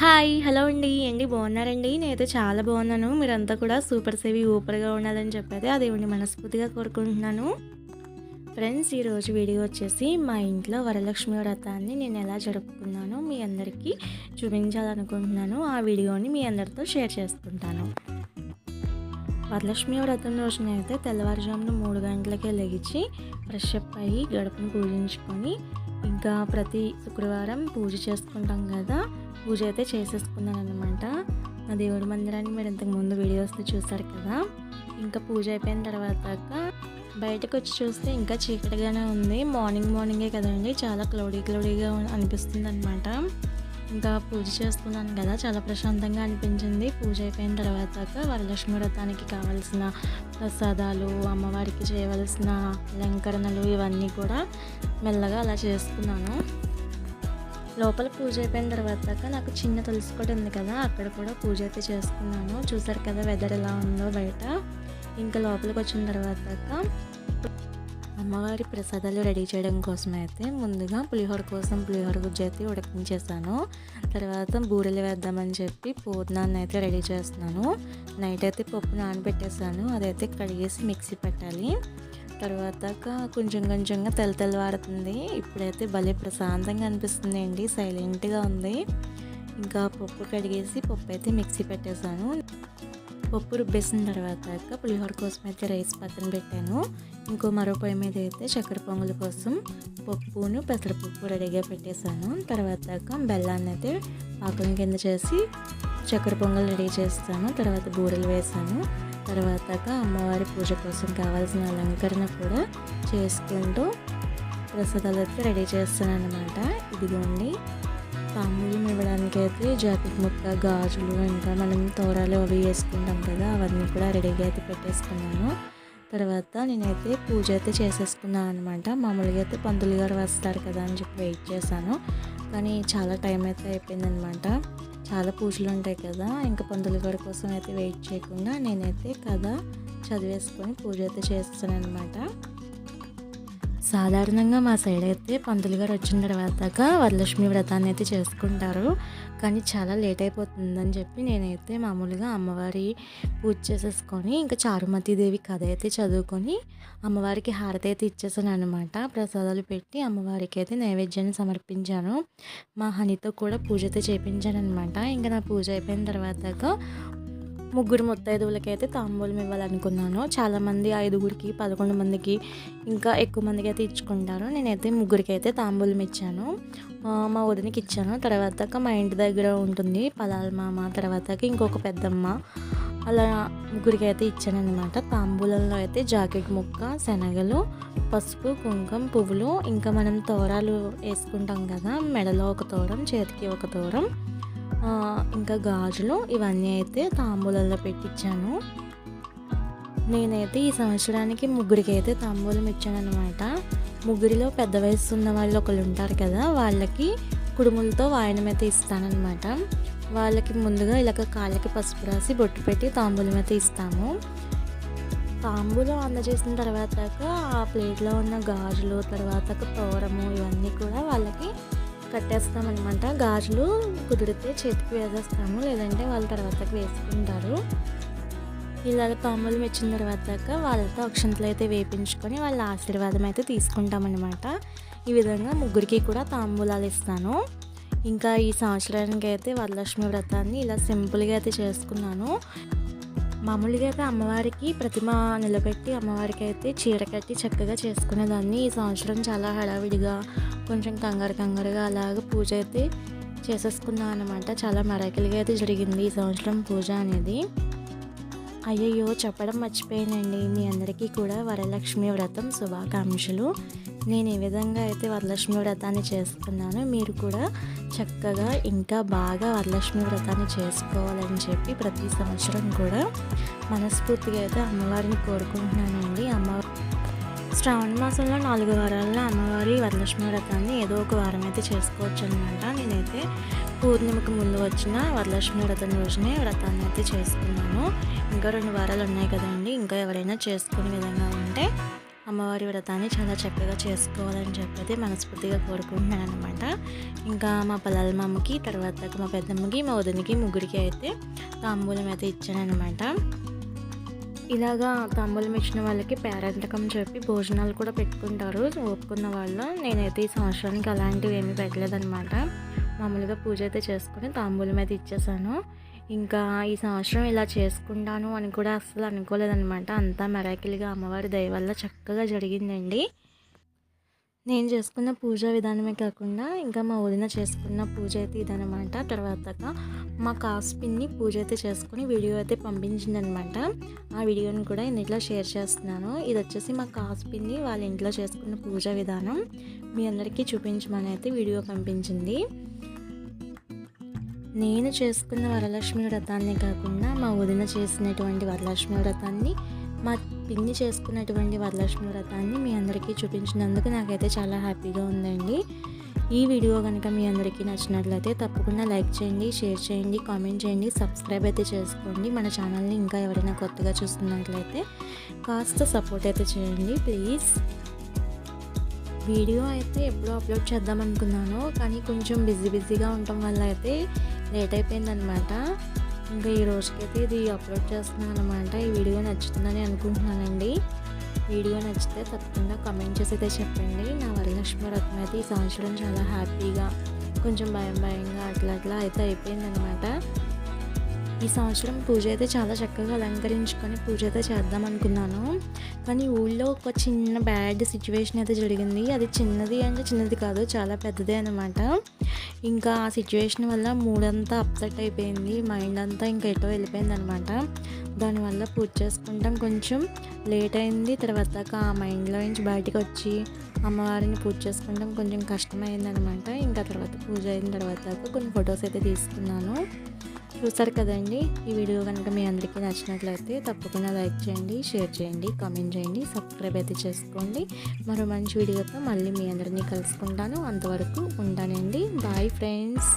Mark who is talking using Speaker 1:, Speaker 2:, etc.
Speaker 1: Hi hello అండి. ఏంటి బాగున్నారండి? నేనైతే చాలా బాగున్నాను. మీరంతా కూడా సూపర్ సేవి ఊపర్గా ఉండాలని చెప్పైతే ఆ మనస్ఫూర్తిగా కోరుకుంటున్నాను. ఫ్రెండ్స్ ఈరోజు వీడియో వచ్చేసి మా ఇంట్లో వరలక్ష్మి వ్రతాన్ని నేను ఎలా జరుపుకున్నానో మీ అందరికీ చూపించాలనుకుంటున్నాను. ఆ వీడియోని మీ అందరితో షేర్ చేసుకుంటాను. వరలక్ష్మి వ్రతం రోజున అయితే తెల్లవారుజామున మూడు గంటలకే లెగిచి ఫ్రెష్ అప్ అయ్యి గడపను పూజించుకొని ఇంకా ప్రతి శుక్రవారం పూజ చేసుకుంటాం కదా. పూజ అయితే చేసేసుకున్నాను అనమాట నా దేవుడి మందిరాన్ని మీరు ఇంతకు ముందు చూసారు కదా. ఇంకా పూజ అయిపోయిన తర్వాత బయటకు వచ్చి చూస్తే ఇంకా చీకటిగానే ఉంది. మార్నింగ్ మార్నింగే కదండి. చాలా క్లౌడీ క్లౌడీగా అనిపిస్తుంది అనమాట ఇంకా పూజ చేస్తున్నాను కదా. చాలా ప్రశాంతంగా అనిపించింది. పూజ అయిపోయిన తర్వాత వరలక్ష్మి వ్రతానికి కావాల్సిన ప్రసాదాలు అమ్మవారికి చేయవలసిన అలంకరణలు ఇవన్నీ కూడా మెల్లగా అలా చేసుకున్నాను. లోపల పూజ అయిపోయిన తర్వాత నాకు చిన్న తులసి కూడా ఉంది కదా. అక్కడ కూడా పూజ అయితే చేసుకున్నాను. చూసారు కదా వెదర్ ఎలా ఉందో బయట. ఇంకా లోపలికి వచ్చిన తర్వాత అమ్మవారి ప్రసాదాలు రెడీ చేయడం కోసం అయితే ముందుగా పులిహోర కోసం పులిహోర గుజ్జు అయితే ఉడికించేసాను. తర్వాత బూరెలు వేద్దామని చెప్పి పూర్ణాన్ని అయితే రెడీ చేస్తున్నాను. నైట్ అయితే పప్పు నానబెట్టేసాను. అదైతే కడిగేసి మిక్సీ పెట్టాలి. తర్వాత కొంచెం కొంచెంగా తెల్ల తెల్లవాడుతుంది ఇప్పుడైతే భలే ప్రశాంతంగా అనిపిస్తుంది అండి. సైలెంట్గా ఉంది. ఇంకా పప్పు కడిగేసి పప్పు అయితే మిక్సీ పెట్టేశాను పప్పు రుబ్బేసిన తర్వాత పులిహోర కోసం అయితే రైస్ పక్కన పెట్టాను. ఇంకో మరో పొయ్యి మీద అయితే చక్కెర పొంగుల కోసం పప్పును పెసరపప్పు రెడీగా పెట్టేశాను. తర్వాత బెల్లాన్ని అయితే పాకం కింద చేసి చక్కెర పొంగల్ రెడీ చేస్తాను. తర్వాత బూరెలు వేసాను తర్వాత అమ్మవారి పూజ కోసం కావాల్సిన అలంకరణ కూడా చేసుకుంటూ ప్రసాదాలు అయితే రెడీ చేస్తాను అనమాట ఇదిగోండి. తాంబూలం ఇవ్వడానికి అయితే జాకెట్ ముక్క గాజులు ఇంకా మనం తోరాలు అవి వేసుకుంటాం కదా అవన్నీ కూడా రెడీగా అయితే పెట్టేసుకున్నాను. తర్వాత నేనైతే పూజ అయితే చేసేసుకున్నాను అనమాట మామూలుగా అయితే పంతులు గారు వస్తారు కదా అని చెప్పి వెయిట్ చేశాను. కానీ చాలా టైం అయితే అయిపోయిందనమాట చాలా పూజలు ఉంటాయి కదా ఇంకా పంతులు గారి కోసం అయితే వెయిట్ చేయకుండా నేనైతే కథ చదివేసుకొని పూజ అయితే చేస్తాను అనమాట సాధారణంగా మా సైడ్ అయితే పంతులు గారు వచ్చిన తర్వాత వరలక్ష్మి వ్రతాన్ని అయితే చేసుకుంటారు. కానీ చాలా లేట్ అయిపోతుందని చెప్పి నేనైతే మామూలుగా అమ్మవారి పూజ చేసేసుకొని ఇంకా చారుమతీదేవి కథ అయితే చదువుకొని అమ్మవారికి హారతి అయితే ఇచ్చేసాను అనమాట ప్రసాదాలు పెట్టి అమ్మవారికి అయితే నైవేద్యాన్ని సమర్పించాను. మా హనీతో కూడా పూజ అయితే చేయించాను అనమాట ఇంకా నా పూజ అయిపోయిన తర్వాత ముగ్గురు ముత్తైదువులకి అయితే తాంబూలం ఇవ్వాలనుకున్నాను. చాలామంది ఐదుగురికి పదకొండు మందికి ఇంకా ఎక్కువ మందికి అయితే ఇచ్చుకుంటారు నేనైతే ముగ్గురికి అయితే తాంబూలం ఇచ్చాను. మా వదినకి ఇచ్చాను. తర్వాత మా ఇంటి దగ్గర ఉంటుంది పలాల మామ తర్వాతకి ఇంకొక పెద్దమ్మ. అలా ముగ్గురికి అయితే ఇచ్చాను తాంబూలంలో అయితే జాకెట్ ముక్క శనగలు పసుపు కుంకుమ పువ్వులు ఇంకా మనం తోరాలు వేసుకుంటాం కదా మెడలో ఒక తోరం చేతికి ఒక తోరం. ఇంకా గాజులు ఇవన్నీ అయితే తాంబూలంలో పెట్టించాను నేనైతే ఈ సంవత్సరానికి ముగ్గురికి అయితే తాంబూలం ఇచ్చాను అనమాట ముగ్గురిలో పెద్ద వయసు ఉన్న వాళ్ళు ఒకళ్ళు ఉంటారు కదా వాళ్ళకి కుడుములతో వాయనం అయితే ఇస్తానమాట వాళ్ళకి ముందుగా ఇలాగ కాళ్ళకి పసుపు రాసి బొట్టు పెట్టి తాంబూలం అయితే ఇస్తాము. తాంబూలం అందజేసిన తర్వాత ఆ ప్లేట్లో ఉన్న గాజులు తర్వాత తోరము ఇవన్నీ కూడా వాళ్ళకి కట్టేస్తామన్నమాట. గాజులు కుదిరితే చేతికి వేసేస్తాము లేదంటే వాళ్ళ తర్వాతకి వేసుకుంటారు. ఇలాగ తాంబూలం వచ్చిన తర్వాత వాళ్ళతో అక్షంతలు అయితే వేపించుకొని వాళ్ళ ఆశీర్వాదం అయితే తీసుకుంటామన్నమాట. ఈ విధంగా ముగ్గురికి కూడా తాంబూలాలు ఇస్తాను. ఇంకా ఈ సంవత్సరానికి అయితే వరలక్ష్మి వ్రతాన్ని ఇలా సింపుల్గా అయితే చేసుకున్నాను. మామూలుగా అయితే అమ్మవారికి ప్రతిమ నిలబెట్టి అమ్మవారికి అయితే చీర కట్టి చక్కగా చేసుకునేదాన్ని. ఈ సంవత్సరం చాలా హడావిడిగా కొంచెం కంగారు కంగారుగా అలాగ పూజ అయితే చేసేసుకున్నాను అనమాట చాలా మరకలుగా అయితే జరిగింది ఈ సంవత్సరం పూజ అనేది. అయ్యయ్యో చెప్పడం మర్చిపోయానండి. మీ అందరికీ కూడా వరలక్ష్మి వ్రతం శుభాకాంక్షలు. నేను ఈ విధంగా అయితే వరలక్ష్మి వ్రతాన్ని చేసుకున్నాను. మీరు కూడా చక్కగా ఇంకా బాగా వరలక్ష్మి వ్రతాన్ని చేసుకోవాలని చెప్పి ప్రతి సంవత్సరం కూడా మనస్ఫూర్తిగా అయితే అమ్మవారిని కోరుకుంటున్నానండి. అమ్మవారి శ్రావణ మాసంలో నాలుగు వారాల్లో అమ్మవారి వరలక్ష్మి వ్రతాన్ని ఏదో ఒక వారం అయితే చేసుకోవచ్చు అనమాట నేనైతే పూర్ణిమకు ముందు వచ్చిన వరలక్ష్మి వ్రతం రోజునే వ్రతాన్ని అయితే చేసుకున్నాను. ఇంకా రెండు వారాలు ఉన్నాయి కదండి. ఇంకా ఎవరైనా చేసుకునే విధంగా ఉంటే అమ్మవారి వ్రతాన్ని చాలా చక్కగా చేసుకోవాలని చెప్పి మనస్ఫూర్తిగా కోరుకుంటున్నాను అనమాట ఇంకా మా పిల్లల మామకి తర్వాత మా పెద్దమ్మకి మా వదినికి ముగ్గురికి అయితే తాంబూలం అయితే ఇచ్చానమాట ఇలాగా తాంబూలం ఇచ్చిన వాళ్ళకి పేరంతకం చెప్పి భోజనాలు కూడా పెట్టుకుంటారు. ఒప్పుకున్న వాళ్ళు నేనైతే ఈ సంవత్సరానికి అలాంటివి ఏమీ పెట్టలేదన్నమాట. మామూలుగా పూజ అయితే చేసుకుని తాంబూలం అయితే ఇచ్చేసాను. ఇంకా ఈ సంవత్సరం ఇలా చేసుకుంటాను అని కూడా అస్సలు అనుకోలేదన్నమాట. అంతా మెరాకిల్గా అమ్మవారి దయ వల్ల చక్కగా జరిగిందండి. నేను చేసుకున్న పూజా విధానమే కాకుండా ఇంకా మా వదిన చేసుకున్న పూజ అయితే ఇదనమాట తర్వాత మా కాస్పిన్ని పూజ అయితే చేసుకుని వీడియో అయితే పంపించిందనమాట ఆ వీడియోని కూడా నేను ఇట్లా షేర్ చేస్తున్నాను. ఇది వచ్చేసి మా కాస్పిన్ని వాళ్ళ ఇంట్లో చేసుకున్న పూజా విధానం. మీ అందరికీ చూపించమని అయితే వీడియో పంపించింది. నేను చేసుకున్న వరలక్ష్మి వ్రతాన్ని కాకుండా మా వదిన చేసినటువంటి వరలక్ష్మి వ్రతాన్ని మా పిన్ని చేసుకున్నటువంటి వరలక్ష్మి వ్రతాన్ని మీ అందరికీ చూపించినందుకు నాకైతే చాలా హ్యాపీగా ఉందండి. ఈ వీడియో కనుక మీ అందరికీ నచ్చినట్లయితే తప్పకుండా లైక్ చేయండి షేర్ చేయండి కామెంట్ చేయండి సబ్స్క్రైబ్ అయితే చేసుకోండి. మన ఛానల్ని ఇంకా ఎవరైనా కొత్తగా చూస్తున్నట్లయితే కాస్త సపోర్ట్ అయితే చేయండి ప్లీజ్. వీడియో అయితే ఎప్పుడో అప్లోడ్ చేద్దాం అనుకున్నాను కానీ కొంచెం బిజీ బిజీగా ఉండటం వల్ల అయితే లేట్ అయిపోయిందనమాట. ఇంకా ఈ రోజుకైతే ఇది అప్లోడ్ చేస్తున్నాను అనమాట ఈ వీడియో నచ్చుతుందని అనుకుంటున్నానండి. వీడియో నచ్చితే తప్పకుండా కమెంట్ చేసి అయితే చెప్పండి. నా వరలక్ష్మి వ్రతం అయితే ఈ సంవత్సరం చాలా హ్యాపీగా కొంచెం భయం భయంగా అట్లా అట్లా అయితే అయిపోయిందనమాట. ఈ సంవత్సరం పూజ అయితే చాలా చక్కగా అలంకరించుకొని పూజ అయితే చేద్దాం అనుకున్నాను. కానీ ఊళ్ళో ఒక చిన్న బ్యాడ్ సిచ్యువేషన్ అయితే జరిగింది. అది చిన్నది అంటే చిన్నది కాదు చాలా పెద్దదే అనమాట ఇంకా ఆ సిచ్యువేషన్ వల్ల మూడంతా అప్సెట్ అయిపోయింది. మైండ్ అంతా ఇంకా ఎటో వెళ్ళిపోయింది అనమాట దానివల్ల పూజ చేసుకుంటాం. కొంచెం లేట్ అయింది. తర్వాత ఆ మైండ్లో నుంచి బయటకు వచ్చి అమ్మవారిని పూజ చేసుకుంటాం. కొంచెం కష్టమైంది అనమాట ఇంకా తర్వాత పూజ అయిన తర్వాత కొన్ని ఫొటోస్ అయితే తీసుకున్నాను. చూసారు కదండి. ఈ వీడియో కనుక మీ అందరికీ నచ్చినట్లయితే తప్పకుండా లైక్ చేయండి షేర్ చేయండి కామెంట్ చేయండి సబ్స్క్రైబ్ అయితే చేసుకోండి. మరో మంచి వీడియోతో మళ్ళీ మీ అందరినీ కలుసుకుంటాను. అంతవరకు ఉంటానండి. Bye friends.